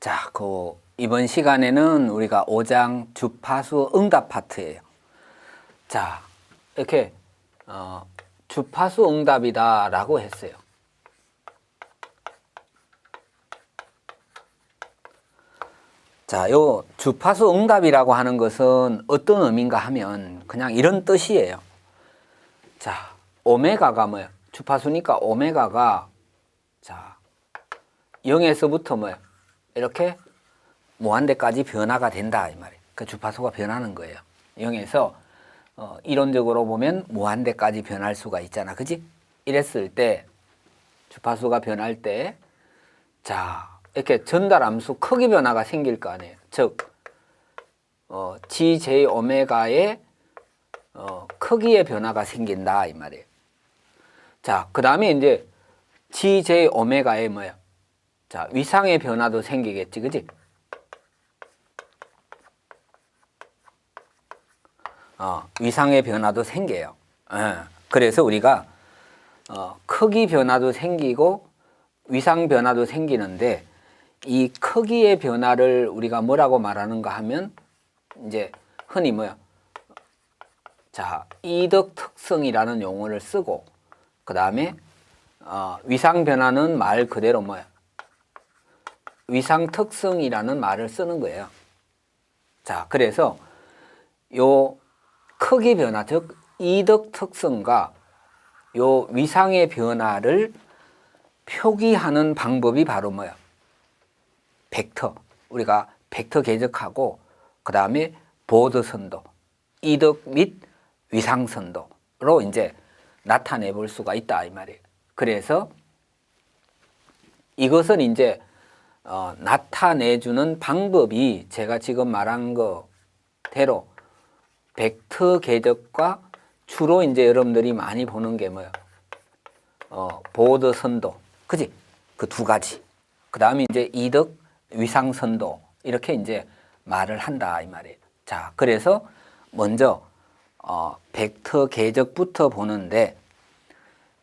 자, 그 이번 시간에는 우리가 5장 주파수 응답 파트예요. 자, 이렇게 어, 주파수 응답이다라고 했어요. 자, 요 주파수 응답이라고 하는 것은 어떤 의미인가 하면 그냥 이런 뜻이에요. 자, 오메가가 뭐야? 주파수니까 오메가가 자, 0에서부터 뭐야? 이렇게 무한대까지 변화가 된다 이 말이에요. 그 주파수가 변하는 거예요. 0에서 어, 이론적으로 보면 무한대까지 변할 수가 있잖아. 그지? 이랬을 때 주파수가 변할 때 자, 이렇게 전달 함수 크기 변화가 생길 거 아니에요. 즉 어, GJ 오메가의 어, 크기의 변화가 생긴다 이 말이에요. 자, 그 다음에 이제 GJ 오메가의 뭐야? 자, 위상의 변화도 생기겠지. 그지? 어, 위상의 변화도 생겨요. 예. 그래서 우리가 어, 크기 변화도 생기고 위상 변화도 생기는데 이 크기의 변화를 우리가 뭐라고 말하는가 하면 이제 흔히 뭐야? 자, 이득 특성이라는 용어를 쓰고 그 다음에 어, 위상 변화는 말 그대로 뭐야? 위상 특성이라는 말을 쓰는 거예요. 자, 그래서 요 크기 변화, 즉 이득 특성과 요 위상의 변화를 표기하는 방법이 바로 뭐야? 벡터. 우리가 벡터 계적하고 그 다음에 보드 선도, 이득 및 위상 선도로 이제 나타내 볼 수가 있다 이 말이에요. 그래서 이것은 이제 어, 나타내주는 방법이 제가 지금 말한 거대로 벡터 궤적과 주로 이제 여러분들이 많이 보는 게 뭐예요? 어, 보드 선도, 그지? 그 두 가지. 그 다음에 이제 이득 위상 선도 이렇게 이제 말을 한다 이 말이에요. 자, 그래서 먼저 어, 벡터 궤적부터 보는데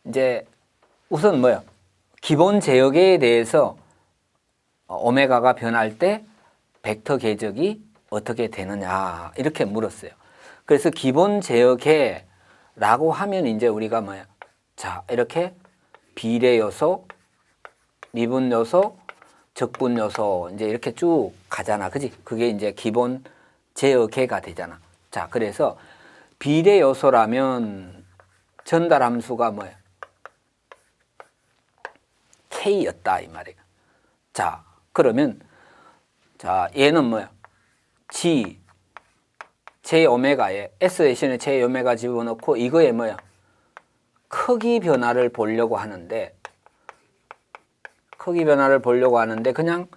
이제 우선 뭐요? 기본 제어계에 대해서 어, 오메가가 변할 때 벡터 궤적이 어떻게 되느냐 이렇게 물었어요. 그래서 기본 제어계라고 하면 이제 우리가 뭐야? 자 이렇게 비례 요소, 미분 요소, 적분 요소 이제 이렇게 쭉 가잖아, 그지? 그게 이제 기본 제어계가 되잖아. 자 그래서 비례 요소라면 전달 함수가 뭐야? k였다 이 말이야. 자 그러면 자 얘는 뭐야? g j 오메가에 s 대신에 j 오메가 집어넣고 이거에 뭐야? 크기 변화를 보려고 하는데 크기 변화를 보려고 하는데 그냥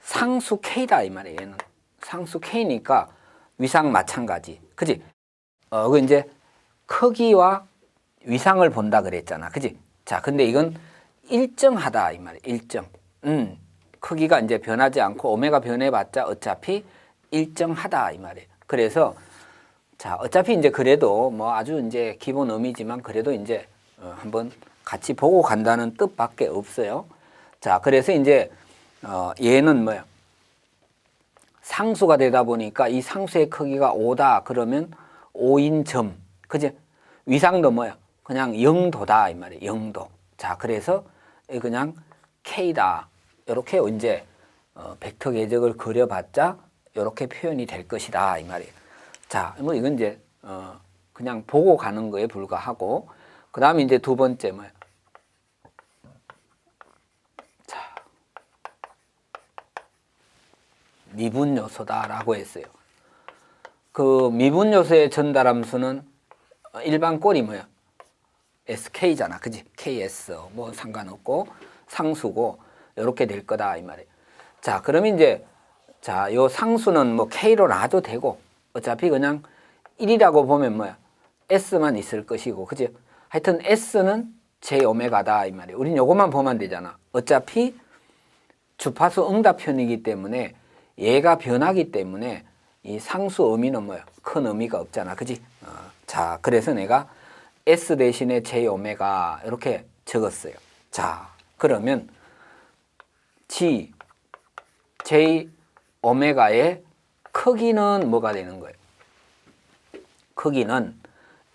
상수 k다 이 말이에요. 얘는 상수 k니까 위상 마찬가지. 그지? 어, 그 이제 크기와 위상을 본다 그랬잖아. 그지? 자, 근데 이건 일정하다 이 말이에요. 일정. 음. 크기가 이제 변하지 않고 오메가 변해봤자 어차피 일정하다 이 말이에요. 그래서 자 어차피 이제 그래도 뭐 아주 이제 기본 의미지만 그래도 이제 어, 한번 같이 보고 간다는 뜻밖에 없어요. 자 그래서 이제 어, 얘는 뭐야 상수가 되다 보니까 이 상수의 크기가 5다 그러면 5인 점. 그지? 위상도 뭐야 그냥 0도다 이 말이에요. 0도. 자 그래서 그냥 k다 이렇게 이제 어, 벡터 궤적을 그려봤자 이렇게 표현이 될 것이다 이 말이에요. 자, 뭐 이건 이제 어, 그냥 보고 가는 거에 불과하고 그 다음에 이제 두 번째 뭐야? 자, 미분 요소다라고 했어요. 그 미분 요소의 전달 함수는 일반 꼴이 뭐야? SK잖아, 그지? KS 뭐 상관없고 상수고 이렇게 될 거다 이 말이에요. 자, 그러면 이제 자, 요 상수는 뭐 K로 놔도 되고 어차피 그냥 1이라고 보면 뭐야? S만 있을 것이고. 그지? 하여튼 S는 J 오메가다 이 말이에요. 우린 요것만 보면 되잖아. 어차피 주파수 응답편이기 때문에 얘가 변하기 때문에 이 상수 의미는 뭐야? 큰 의미가 없잖아. 그지? 어, 자, 그래서 내가 S 대신에 J 오메가 이렇게 적었어요. 자, 그러면 G J 오메가의 크기는 뭐가 되는 거예요? 크기는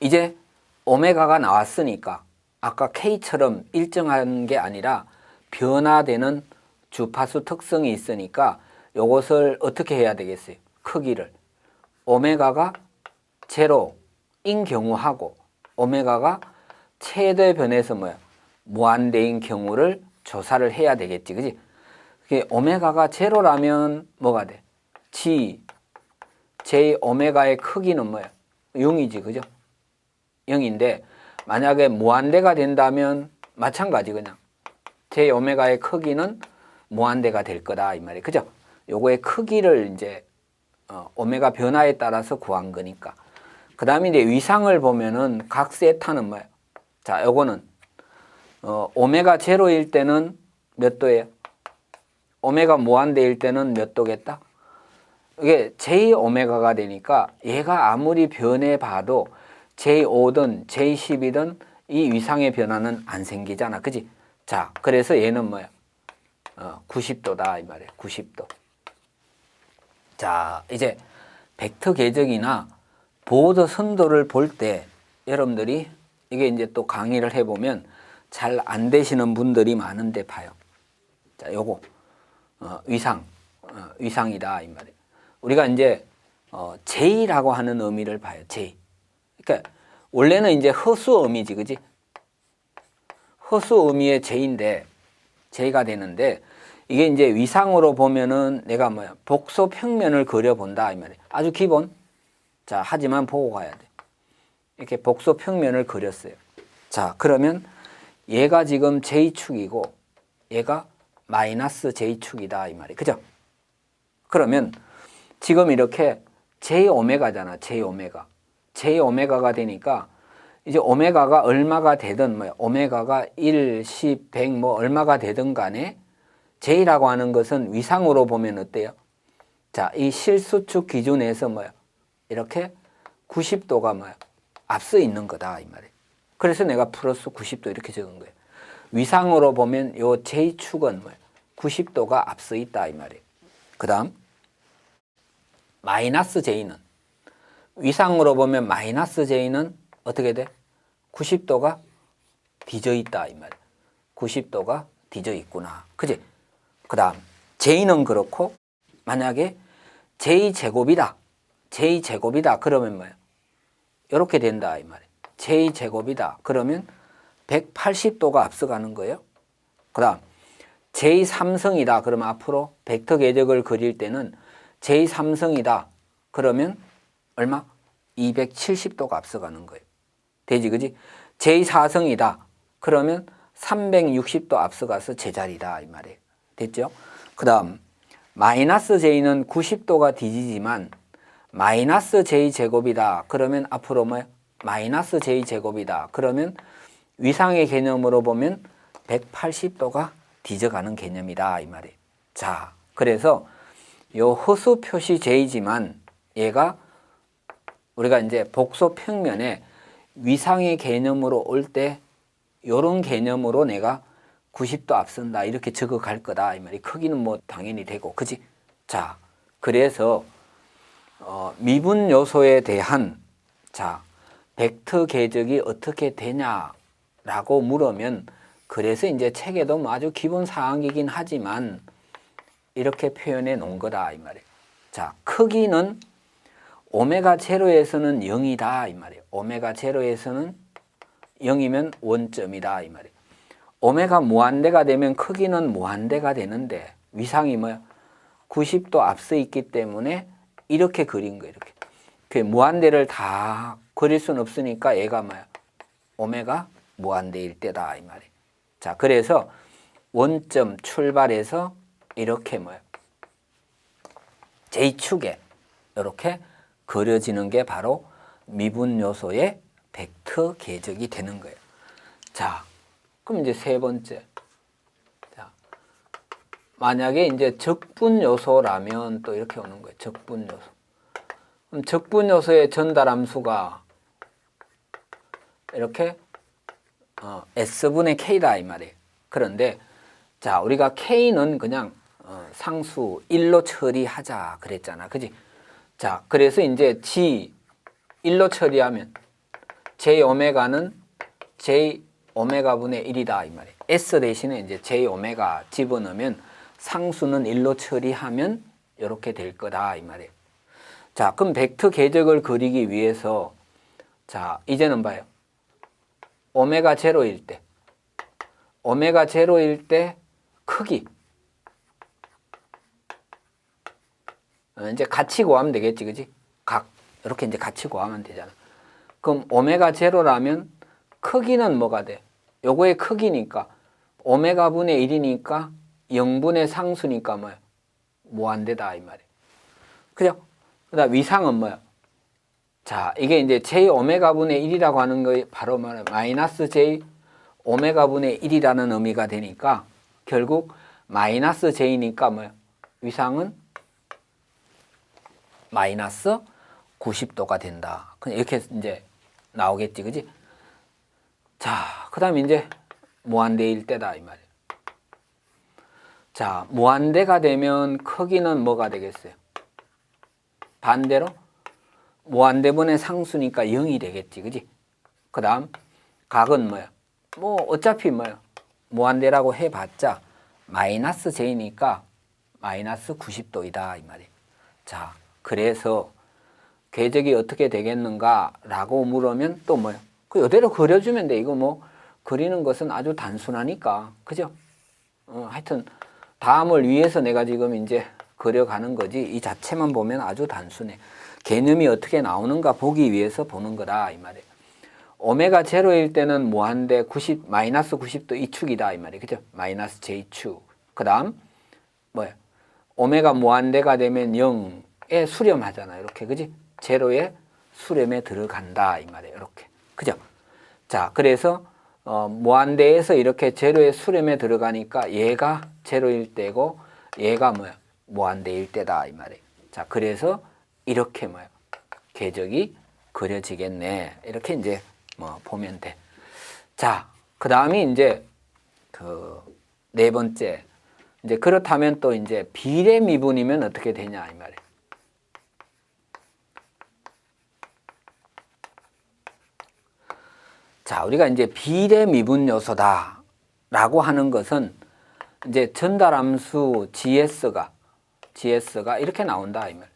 이제 오메가가 나왔으니까 아까 K처럼 일정한 게 아니라 변화되는 주파수 특성이 있으니까 요것을 어떻게 해야 되겠어요? 크기를 오메가가 제로인 경우하고 오메가가 최대 변에서 뭐야? 무한대인 경우를 조사를 해야 되겠지. 그지? 그게 오메가가 제로라면 뭐가 돼? G J 오메가의 크기는 뭐야? 0이지. 그죠? 0인데 만약에 무한대가 된다면 마찬가지 그냥 J 오메가의 크기는 무한대가 될 거다 이 말이에요. 그죠? 요거의 크기를 이제 어, 오메가 변화에 따라서 구한 거니까. 그 다음에 이제 위상을 보면은 각 세타는 뭐예요? 자, 요거는 어, 오메가 제로일 때는 몇 도예요? 오메가 무한대일 때는 몇 도겠다? 이게 J 오메가가 되니까 얘가 아무리 변해 봐도 J5든 J10이든 이 위상의 변화는 안 생기잖아. 그지? 자, 그래서 얘는 뭐야? 어, 90도다. 이 말이에요. 90도. 자, 이제 벡터 궤적이나 보호더 선도를 볼 때 여러분들이 이게 이제 또 강의를 해보면 잘 안 되시는 분들이 많은데 봐요. 자, 요거 어, 위상, 어, 위상이다 이 말이에요. 우리가 이제 어, J라고 하는 의미를 봐요. J. 그러니까 원래는 이제 허수 의미지, 그지? 허수 의미의 J인데 J가 되는데 이게 이제 위상으로 보면은 내가 뭐야 복소 평면을 그려본다 이 말이에요. 아주 기본. 자 하지만 보고 가야 돼. 이렇게 복소 평면을 그렸어요. 자 그러면 얘가 지금 J축이고 얘가 마이너스 J축이다 이 말이에요. 그죠? 그러면 지금 이렇게 J 오메가잖아. J 오메가. J 오메가가 되니까 이제 오메가가 얼마가 되든 뭐 오메가가 1, 10, 100 뭐 얼마가 되든 간에 J라고 하는 것은 위상으로 보면 어때요? 자, 이 실수축 기준에서 뭐야? 이렇게 90도가 뭐야? 앞서 있는 거다 이 말이에요. 그래서 내가 플러스 90도 이렇게 적은 거예요. 위상으로 보면 요 J축은 뭐야? 90도가 앞서 있다 이 말이에요. 그 다음 마이너스 J는 위상으로 보면 마이너스 J는 어떻게 돼? 90도가 뒤져 있다 이 말이에요. 90도가 뒤져 있구나. 그지? 그 다음 J는 그렇고 만약에 J 제곱이다. J 제곱이다. 그러면 뭐예요? 이렇게 된다 이 말이에요. J 제곱이다. 그러면 180도가 앞서가는 거예요. 그 다음 J 삼성이다. 그러면 앞으로 벡터 궤적을 그릴 때는 J 삼성이다. 그러면 얼마? 270도가 앞서가는 거예요. 되지 그지? J 사성이다. 그러면 360도 앞서가서 제자리다 이 말이에요. 됐죠? 그 다음 마이너스 J는 90도가 뒤지지만 마이너스 J 제곱이다. 그러면 앞으로 뭐 마이너스 J 제곱이다. 그러면 위상의 개념으로 보면 180도가 뒤져가는 개념이다 이 말이에요. 자, 그래서 요 허수 표시 J지만 얘가 우리가 이제 복소 평면에 위상의 개념으로 올 때 요런 개념으로 내가 90도 앞선다 이렇게 적어 갈 거다 이 말이. 크기는 뭐 당연히 되고 그지? 자 그래서 어, 미분 요소에 대한 자 벡터 궤적이 어떻게 되냐 라고 물으면 그래서 이제 책에도 뭐 아주 기본 사항이긴 하지만 이렇게 표현해 놓은 거다 이 말이에요 자 크기는 오메가 제로에서는 0이다 이 말이에요 오메가 제로에서는 0이면 원점이다 이 말이에요. 오메가 무한대가 되면 크기는 무한대가 되는데 위상이 뭐야? 90도 앞서 있기 때문에 이렇게 그린 거예요. 이렇게. 그 무한대를 다 그릴 수는 없으니까 얘가 뭐야? 오메가 무한대일 때다 이 말이에요. 자, 그래서 원점 출발해서 이렇게 뭐야? J축에 이렇게 그려지는 게 바로 미분 요소의 벡터 궤적이 되는 거예요. 자, 그럼 이제 세 번째. 자, 만약에 이제 적분 요소라면 또 이렇게 오는 거예요. 적분 요소. 그럼 적분 요소의 전달 함수가 이렇게 어, S분의 K다 이 말이에요. 그런데 자, 우리가 K는 그냥 어, 상수 1로 처리하자 그랬잖아. 그지? 자, 그래서 이제 G 1로 처리하면 J 오메가는 J 오메가 분의 1이다 이 말이에요. S 대신에 이제 J 오메가 집어넣으면 상수는 1로 처리하면 이렇게 될 거다 이 말이에요. 자, 그럼 벡터 궤적을 그리기 위해서 자, 이제는 봐요. 오메가 제로일 때 오메가 제로일 때 크기 어, 이제 같이 구하면 되겠지, 그지? 각 이렇게 이제 같이 구하면 되잖아. 그럼 오메가 제로라면 크기는 뭐가 돼? 요거의 크기니까 오메가 분의 1이니까 0분의 상수니까 뭐야? 무한대다 이 말이야. 그죠? 그 다음 위상은 뭐야? 자, 이게 이제 j 오메가 분의 1이라고 하는 거 바로 마이너스 j 오메가 분의 1이라는 의미가 되니까 결국 마이너스 j니까 뭐야? 위상은 마이너스 90도가 된다. 그냥 이렇게 이제 나오겠지, 그지? 자, 그 다음에 이제 무한대일 때다, 이 말이에요. 자, 무한대가 되면 크기는 뭐가 되겠어요? 반대로 무한대분의 상수니까 0이 되겠지, 그지? 그 다음 각은 뭐야? 뭐 어차피 뭐야? 무한대라고 해봤자 마이너스 j니까 마이너스 90도이다, 이 말이에요. 자, 그래서 궤적이 어떻게 되겠는가 라고 물으면 또 뭐요? 그 이대로 그려주면 돼. 이거 뭐 그리는 것은 아주 단순하니까, 그죠? 어, 하여튼 다음을 위해서 내가 지금 이제 그려가는 거지 이 자체만 보면 아주 단순해. 개념이 어떻게 나오는가 보기 위해서 보는 거다 이 말이에요. 오메가 제로일 때는 무한대 90 마이너스 90도 이 축이다 이 말이에요. 그죠? 마이너스 j 축. 그다음 뭐야? 오메가 무한대가 되면 0에 수렴하잖아. 이렇게 그지? 제로에 수렴에 들어간다 이 말이에요. 이렇게. 그죠? 자, 그래서 어, 무한대에서 이렇게 제로의 수렴에 들어가니까 얘가 제로일 때고 얘가 뭐야? 무한대일 때다 이 말이에요. 자, 그래서 이렇게 뭐야? 궤적이 그려지겠네. 이렇게 이제 뭐 보면 돼. 자, 그 다음이 이제 그 네 번째. 이제 그렇다면 또 이제 비례 미분이면 어떻게 되냐 이 말이에요. 자, 우리가 이제 비례 미분 요소다라고 하는 것은 이제 전달함수 GS가 GS가 이렇게 나온다 이 말.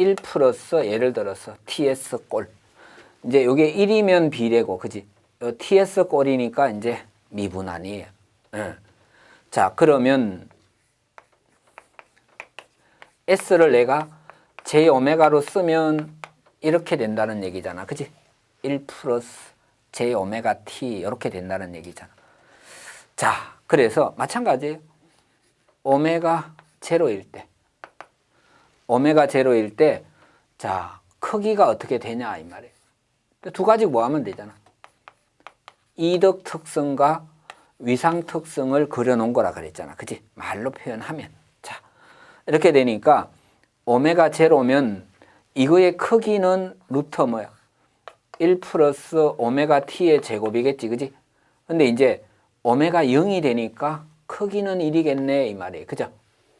1 플러스 예를 들어서 TS 꼴. 이제 이게 1이면 비례고 그지? 요 TS 꼴이니까 이제 미분 아니에요. 예. 자, 그러면 S를 내가 J 오메가로 쓰면 이렇게 된다는 얘기잖아. 그지? 1 플러스 J 오메가 T 이렇게 된다는 얘기잖아. 자, 그래서 마찬가지예요. 오메가 제로일 때. 오메가 제로일 때, 자, 크기가 어떻게 되냐, 이 말이에요. 두 가지 뭐 하면 되잖아. 이덕 특성과 위상 특성을 그려놓은 거라 그랬잖아. 그지? 말로 표현하면. 자, 이렇게 되니까 오메가 제로면 이거의 크기는 루터 뭐야? 1 플러스 오메가 t의 제곱이겠지, 그지? 근데 이제 오메가 0이 되니까 크기는 1이겠네, 이 말이에요. 그죠?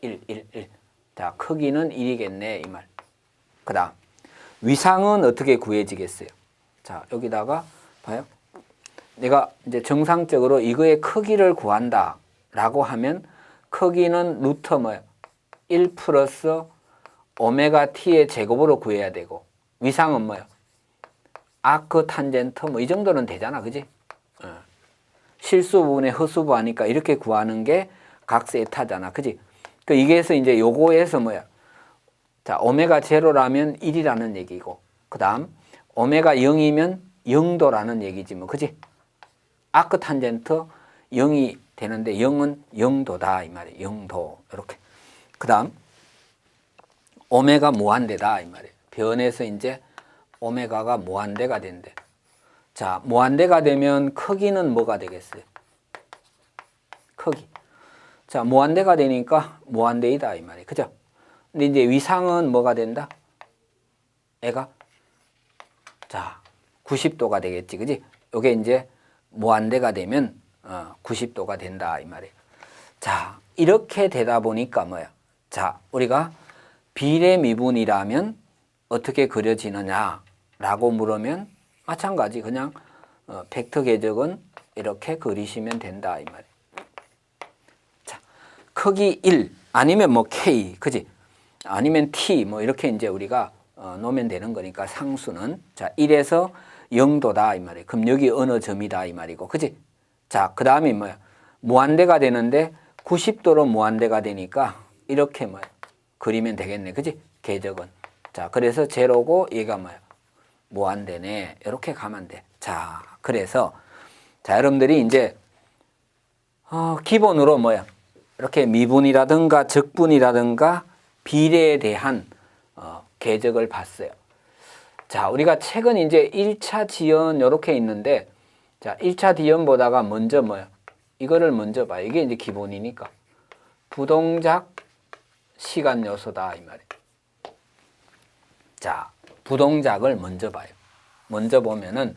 1, 1, 1. 자, 크기는 1이겠네, 이 말. 그 다음, 위상은 어떻게 구해지겠어요? 자, 여기다가, 봐요. 내가 이제 정상적으로 이거의 크기를 구한다. 라고 하면, 크기는 루터 뭐예요? 1 플러스 오메가 t의 제곱으로 구해야 되고, 위상은 뭐예요? 아크 탄젠트 뭐 이 정도는 되잖아, 그지? 어. 실수 부분에 허수부 하니까 이렇게 구하는 게 각세타잖아, 그지? 그 이게서 이제 요거에서 뭐야? 자, 오메가 제로라면 1이라는 얘기고, 그 다음 오메가 0이면 0도라는 얘기지 뭐, 그지? 아크 탄젠트 0이 되는데 0은 0도다 이 말이에요. 0도 이렇게. 그 다음 오메가 무한대다 이 말이에요. 변에서 이제 오메가가 무한대가 된대. 자, 무한대가 되면 크기는 뭐가 되겠어요? 크기. 자, 무한대가 되니까 무한대이다 이 말이에요. 그죠? 근데 이제 위상은 뭐가 된다? 애가 자, 90도가 되겠지. 그지? 요게 이제 무한대가 되면 어, 90도가 된다 이 말이에요. 자, 이렇게 되다 보니까 뭐야? 자, 우리가 비례 미분이라면 어떻게 그려지느냐라고 물으면 마찬가지 그냥 어, 벡터 궤적은 이렇게 그리시면 된다 이 말이에요. 자, 크기 1 아니면 뭐 K 그지? 아니면 T 뭐 이렇게 이제 우리가 어, 놓으면 되는 거니까 상수는 자 1에서 0도다 이 말이에요. 그럼 여기 어느 점이다 이 말이고 그지? 자, 그 다음에 뭐야? 무한대가 되는데 90도로 무한대가 되니까 이렇게 뭐야? 그리면 되겠네. 그지? 궤적은. 자, 그래서 제로고 얘가 뭐야? 무한대네. 이렇게 가면 돼. 자, 그래서 자, 여러분들이 이제 어, 기본으로 뭐야? 이렇게 미분이라든가 적분이라든가 비례에 대한 어, 궤적을 봤어요. 자, 우리가 최근 이제 1차 지연 이렇게 있는데 자, 1차 지연보다가 먼저 뭐야? 이거를 먼저 봐요. 이게 이제 기본이니까. 부동작 시간 요소다 이 말이에요. 자, 부동작을 먼저 봐요. 먼저 보면은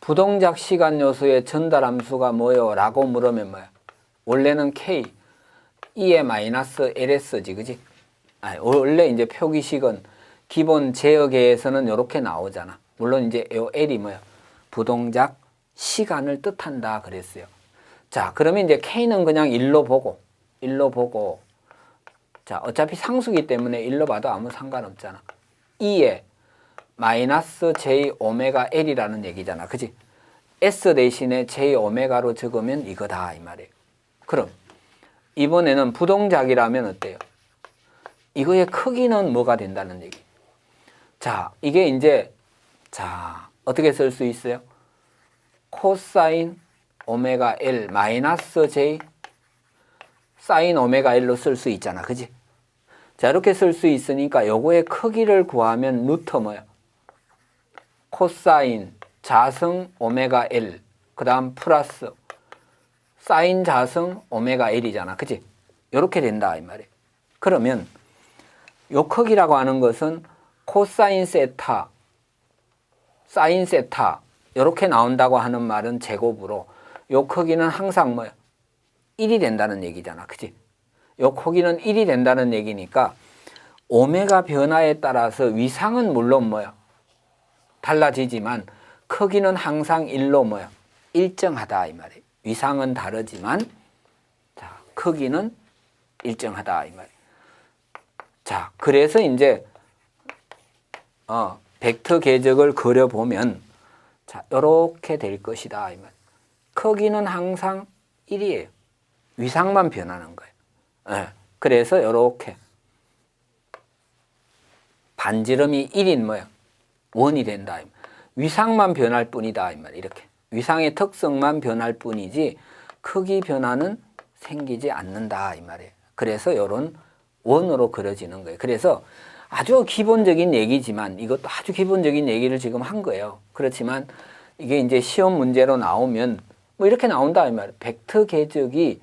부동작 시간 요소의 전달 함수가 뭐요? 라고 물으면 뭐야? 원래는 K, E의 마이너스 LS지, 그지? 아, 원래 이제 표기식은 기본 제어계에서는 이렇게 나오잖아. 물론 이제 요 L이 뭐야? 부동작 시간을 뜻한다 그랬어요. 자, 그러면 이제 K는 그냥 1로 보고, 1로 보고, 자, 어차피 상수기 때문에 1로 봐도 아무 상관없잖아. 2에 마이너스 J 오메가 L이라는 얘기잖아. 그지? S 대신에 J 오메가로 적으면 이거다. 이 말이에요. 그럼, 이번에는 부동작이라면 어때요? 이거의 크기는 뭐가 된다는 얘기. 자, 이게 이제, 자, 어떻게 쓸 수 있어요? 코사인 오메가 L 마이너스 J 사인 오메가 L로 쓸 수 있잖아. 그지? 자, 이렇게 쓸 수 있으니까 요거의 크기를 구하면 루터 뭐야? 코사인 자승 오메가 L 그 다음 플러스 사인 자승 오메가 L이잖아. 그지? 요렇게 된다. 이 말이에요. 그러면 요 크기라고 하는 것은 코사인 세타 사인 세타 이렇게 나온다고 하는 말은 제곱으로 요 크기는 항상 뭐야? 1이 된다는 얘기잖아. 그지? 요 크기는 1이 된다는 얘기니까 오메가 변화에 따라서 위상은 물론 뭐야? 달라지지만 크기는 항상 1로 뭐야? 일정하다 이 말이에요. 위상은 다르지만 자, 크기는 일정하다 이 말이에요. 자, 그래서 이제 어, 벡터 궤적을 그려 보면 자, 이렇게 될 것이다 이 말. 크기는 항상 1이에요. 위상만 변하는 거예요. 예. 그래서 이렇게 반지름이 1인 뭐야? 원이 된다. 위상만 변할 뿐이다 이 말. 이렇게 위상의 특성만 변할 뿐이지 크기 변화는 생기지 않는다 이 말이에요. 그래서 이런 원으로 그려지는 거예요. 그래서 아주 기본적인 얘기지만 이것도 아주 기본적인 얘기를 지금 한 거예요. 그렇지만 이게 이제 시험 문제로 나오면 뭐 이렇게 나온다 이 말이에요. 벡터 궤적이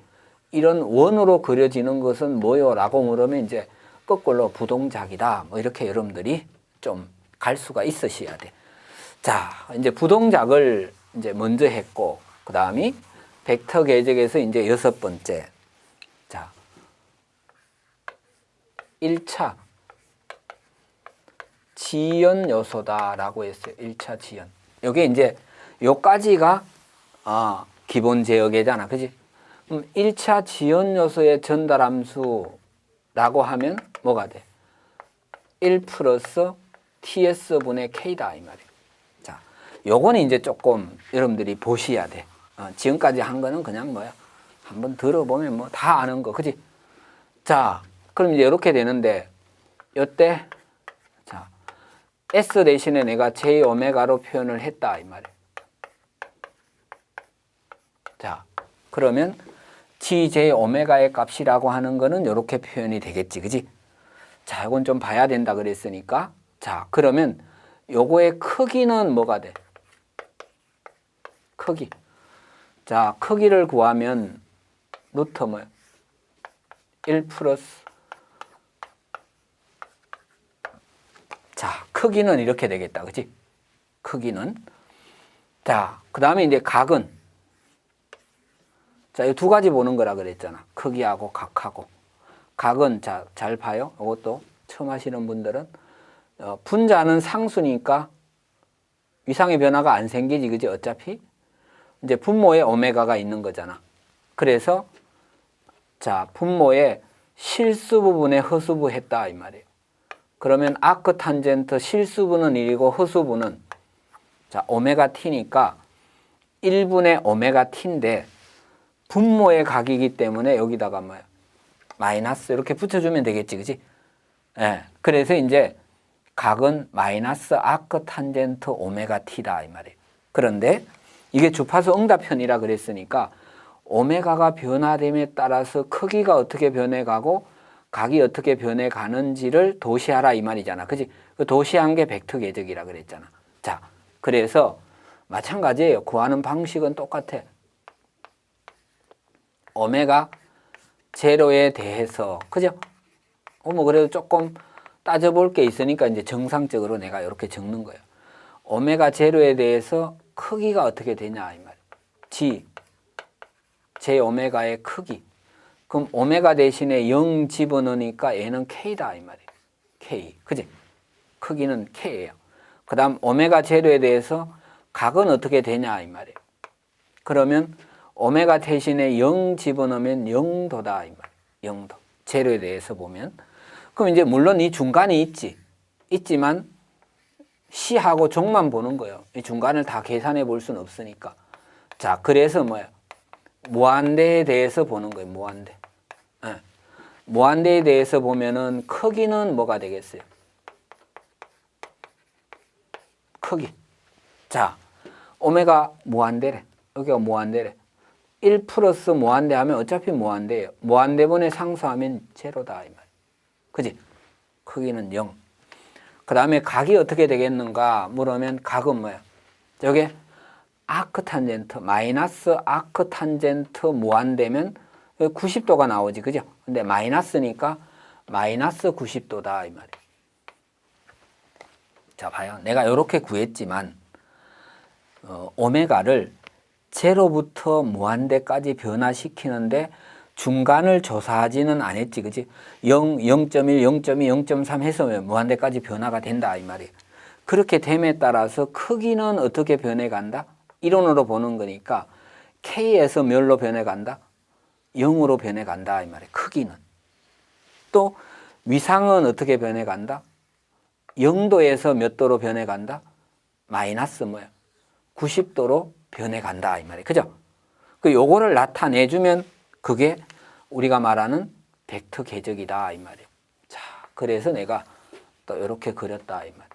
이런 원으로 그려지는 것은 뭐요 라고 물으면 이제 거꾸로 부동작이다. 뭐 이렇게 여러분들이 좀 갈 수가 있으셔야 돼. 자, 이제 부동작을 이제 먼저 했고 그 다음이 벡터 궤적에서 이제 여섯 번째. 자. 1차 지연 요소다라고 했어요. 1차 지연. 요게 이제 요까지가 아, 기본 제어계잖아. 그지? 그럼 1차 지연 요소의 전달 함수라고 하면 뭐가 돼? 1 플러스 ts분의 k다 이 말이에 요거는 이제 조금 여러분들이 보셔야 돼. 어, 지금까지 한 거는 그냥 뭐야? 한번 들어보면 뭐 다 아는 거. 그지? 자, 그럼 이제 이렇게 되는데 요때 자, s 대신에 내가 j 오메가로 표현을 했다 이 말이에요. 자, 그러면 gj 오메가의 값이라고 하는 거는 이렇게 표현이 되겠지. 그지? 자, 이건 좀 봐야 된다 그랬으니까 자, 그러면 요거의 크기는 뭐가 돼? 크기. 자, 크기를 구하면 루트 뭐야? 1 플러스 자, 크기는 이렇게 되겠다. 그지? 크기는. 자, 그 다음에 이제 각은. 자, 이 두 가지 보는 거라 그랬잖아. 크기하고 각하고. 각은 자, 잘 봐요. 이것도 처음 하시는 분들은 어, 분자는 상수니까 위상의 변화가 안 생기지, 그지? 어차피 이제 분모에 오메가가 있는 거잖아. 그래서 자, 분모에 실수 부분에 허수부 했다 이 말이에요. 그러면 아크 탄젠트 실수분은 1이고 허수분은 자, 오메가 t니까 1분의 오메가 t인데 분모의 각이기 때문에 여기다가 뭐야? 마이너스 이렇게 붙여주면 되겠지, 그지? 예. 그래서 이제 각은 마이너스 아크 탄젠트 오메가 t다 이 말이에요. 그런데 이게 주파수 응답편이라 그랬으니까 오메가가 변화됨에 따라서 크기가 어떻게 변해가고 각이 어떻게 변해가는지를 도시하라 이 말이잖아. 그지? 그 도시한 게 벡터 궤적이라 그랬잖아. 자, 그래서 마찬가지예요. 구하는 방식은 똑같아. 오메가 제로에 대해서 그죠? 어, 뭐 그래도 조금 따져볼 게 있으니까 이제 정상적으로 내가 이렇게 적는 거예요. 오메가 제로에 대해서 크기가 어떻게 되냐 이 말. G 제 오메가의 크기. 그럼 오메가 대신에 0 집어넣으니까 얘는 K다 이 말이에요. K. 그지? 크기는 K예요. 그다음 오메가 제로에 대해서 각은 어떻게 되냐 이 말이에요. 그러면 오메가 대신에 0 집어넣으면 0도다 이 말이에요. 0도. 제로에 대해서 보면 그럼 이제 물론 이 중간이 있지. 있지만 시하고 종만 보는 거예요. 이 중간을 다 계산해 볼 수는 없으니까. 자, 그래서 뭐야? 무한대에 대해서 보는 거예요. 무한대. 예. 무한대에 대해서 보면은 크기는 뭐가 되겠어요? 크기. 자, 오메가 무한대래. 여기가 무한대래. 1 플러스 무한대 하면 어차피 무한대예요. 무한대분의 상수하면 제로다. 그지? 크기는 0. 그 다음에 각이 어떻게 되겠는가 물으면 각은 뭐야? 저게 아크 탄젠트 마이너스 아크 탄젠트 무한되면 90도가 나오지 그죠? 근데 마이너스니까 마이너스 90도다 이 말이에요. 자 봐요. 내가 이렇게 구했지만 어, 오메가를 제로부터 무한대까지 변화시키는데 중간을 조사하지는 않았지, 그지? 0, 0.1, 0.2, 0.3 해서 무한대까지 변화가 된다, 이 말이에요. 그렇게 됨에 따라서 크기는 어떻게 변해간다? 이론으로 보는 거니까 K에서 몇로 변해간다? 0으로 변해간다, 이 말이에요. 크기는. 또 위상은 어떻게 변해간다? 0도에서 몇 도로 변해간다? 마이너스 뭐야? 90도로 변해간다, 이 말이에요. 그죠? 그 요거를 나타내주면 그게 우리가 말하는 벡터 궤적이다 이 말이에요. 자, 그래서 내가 또 이렇게 그렸다 이 말.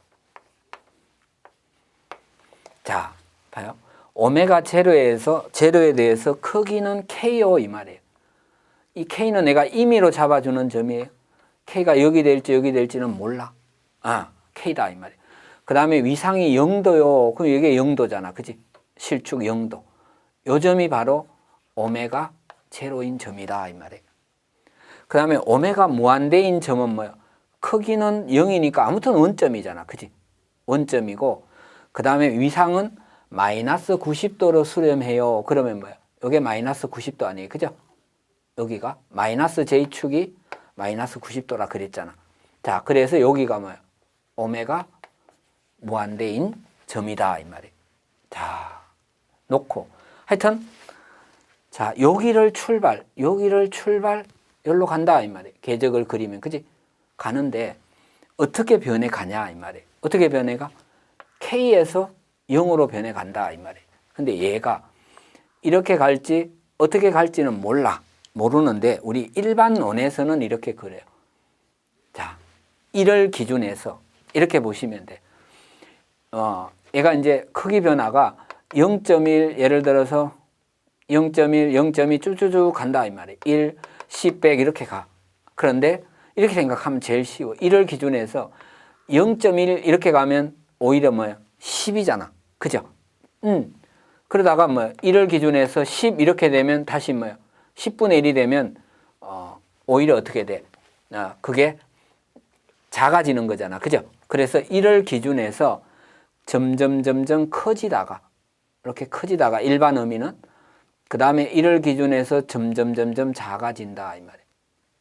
자, 봐요. 오메가 제로에서 제로에 대해서 크기는 K요 이 말이에요. 이 K는 내가 임의로 잡아주는 점이에요. K가 여기 될지 여기 될지는 몰라. 아, K다 이 말이에요. 그 다음에 위상이 0도요. 그럼 이게 0도잖아. 그지? 실축 0도. 요 점이 바로 오메가 제로인 점이다 이 말이에요. 그 다음에 오메가 무한대인 점은 뭐야? 크기는 0이니까 아무튼 원점이잖아. 그지? 원점이고 그 다음에 위상은 마이너스 90도로 수렴해요. 그러면 뭐야? 이게 마이너스 90도 아니에요. 그죠? 여기가 마이너스 J축이 마이너스 90도라 그랬잖아. 자, 그래서 여기가 뭐야? 오메가 무한대인 점이다 이 말이에요. 자, 놓고 하여튼 자, 여기를 출발, 여기를 출발, 여기로 간다 이 말이에요. 궤적을 그리면 그지? 가는데 어떻게 변해 가냐 이 말이에요. 어떻게 변해가? K에서 0으로 변해 간다 이 말이에요. 근데 얘가 이렇게 갈지 어떻게 갈지는 몰라. 모르는데 우리 일반 논에서는 이렇게 그래요. 자, 1을 기준해서 이렇게 보시면 돼. 어, 얘가 이제 크기 변화가 0.1 예를 들어서 0.1, 0.2 쭉쭉쭉 간다 이 말이에요. 1, 10, 100 이렇게 가. 그런데 이렇게 생각하면 제일 쉬워. 1을 기준해서 0.1 이렇게 가면 오히려 뭐야? 10이잖아. 그죠? 음. 그러다가 뭐 1을 기준해서 10 이렇게 되면 다시 뭐야? 10분의 1이 되면 어, 오히려 어떻게 돼? 아, 그게 작아지는 거잖아. 그죠? 그래서 1을 기준해서 점점 점점 커지다가 이렇게 커지다가 일반 의미는 그 다음에 이를 기준해서 점점 점점 작아진다 이 말이에요.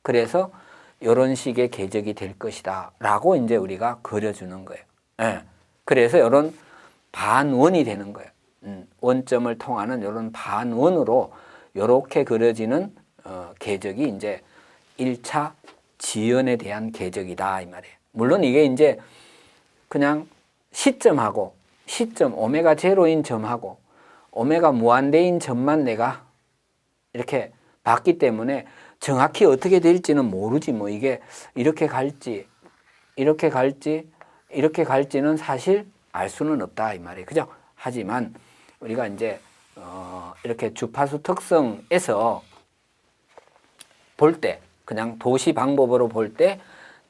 그래서 이런 식의 궤적이 될 것이다 라고 이제 우리가 그려주는 거예요. 예. 그래서 이런 반원이 되는 거예요. 음, 원점을 통하는 이런 반원으로 이렇게 그려지는 어, 궤적이 이제 1차 지연에 대한 궤적이다 이 말이에요. 물론 이게 이제 그냥 시점하고 시점 오메가 제로인 점하고 오메가 무한대인 점만 내가 이렇게 봤기 때문에 정확히 어떻게 될지는 모르지 뭐 이게 이렇게 갈지 이렇게 갈지 이렇게 갈지는 사실 알 수는 없다 이 말이에요. 그죠? 하지만 우리가 이제 어 이렇게 주파수 특성에서 볼 때 그냥 도시 방법으로 볼 때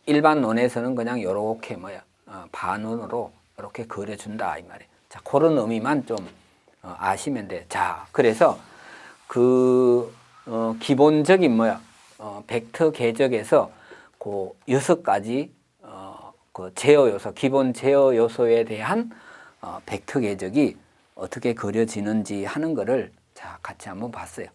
일반 논에서는 그냥 요렇게 뭐야 어, 반원으로 이렇게 그려준다 이 말이에요. 자 그런 의미만 좀 어, 아시면 돼. 자, 그래서 그 어, 기본적인 뭐야 어, 벡터 궤적에서 그 여섯 가지 어, 그 제어 요소, 기본 제어 요소에 대한 어, 벡터 궤적이 어떻게 그려지는지 하는 거를 자 같이 한번 봤어요.